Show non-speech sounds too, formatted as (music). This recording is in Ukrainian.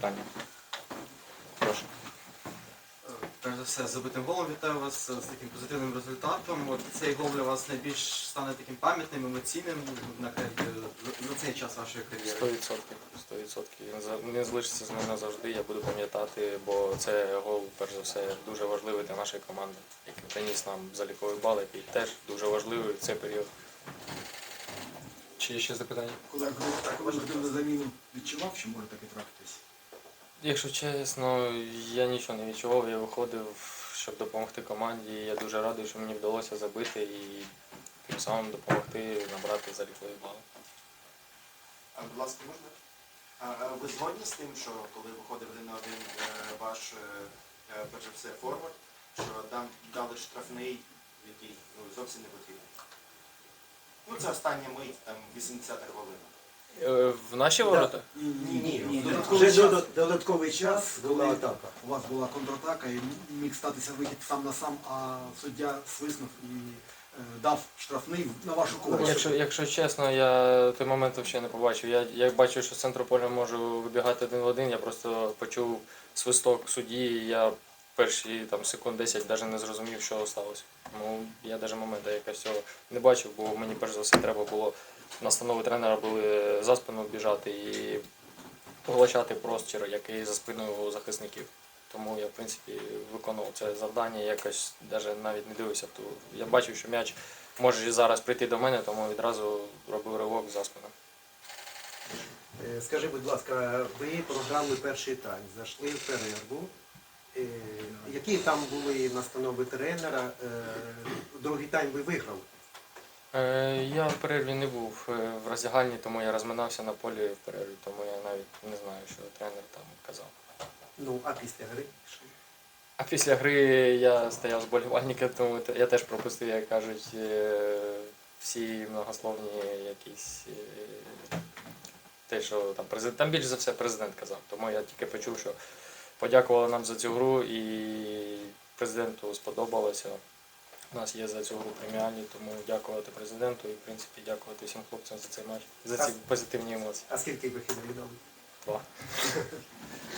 запитання. Прошу. Перш за все, з забитим голом вітаю вас з таким позитивним результатом. От цей гол для вас найбільш стане таким пам'ятним, емоційним на за цей час вашої кар'єри. 100%. 100%. Він за- залишиться з мене назавжди, я буду пам'ятати, бо це гол, перш за все, дуже важливий для нашої команди, який приніс нам заліковий бал, який теж дуже важливий в цей період. Чи є ще запитання? Коли виходив на заміну, відчував, що може таке трапитись? Якщо чесно, я нічого не відчував, я виходив, щоб допомогти команді. Я дуже радий, що мені вдалося забити і тим самим допомогти набрати заліковий бал. А, будь ласка, можна? А, ви згодні з тим, що коли виходив один на один е, ваш е, е, перш за все форвард, що дам, дали штрафний, який ну, зовсім не потрібен? Ну, це остання мить, там 80-та хвилина. Е, В наші ворота? Ні, ні. Додатковий Вже час. додат- додатковий час була атака. У вас була контратака і міг статися вихід сам на сам, а суддя свиснув і е, дав штрафний на вашу користь. Якщо, якщо чесно, я той момент взагалі не побачив. Я як бачив, що з центру поля можу вибігати один в один, я просто почув свисток судді, і я перші там, секунд 10 навіть не зрозумів, що сталося. Ну, я навіть моменту якось цього не бачив, бо мені перш за все треба було настанови тренера були за спину біжати і поглощати простір, який за спиною у захисників. Тому я, в принципі, виконував це завдання, якось навіть навіть не дивився ту. Я бачив, що м'яч може зараз прийти до мене, тому відразу робив ривок за спину. Е, Скажи, будь ласка, ви програли перший тайм, зайшли в перерву. Е, Які там були настанови тренера? Е, Другий тайм ви виграли. Е, я в перерві не був в роздягальні, тому я розминався на полі в перерві, тому я Ну, а після гри? що? А після гри я стояв з тому я теж пропустив, як кажуть, е, всі многословні якісь е, те, що там президент, там більш за все президент казав. Тому я тільки почув, що подякували нам за цю гру і президенту сподобалося. У нас є за цю гру преміальні, тому дякувати президенту і в принципі дякувати всім хлопцям за цей матч, за ці позитивні емоції. А скільки вихідних дали? Два. (laughs)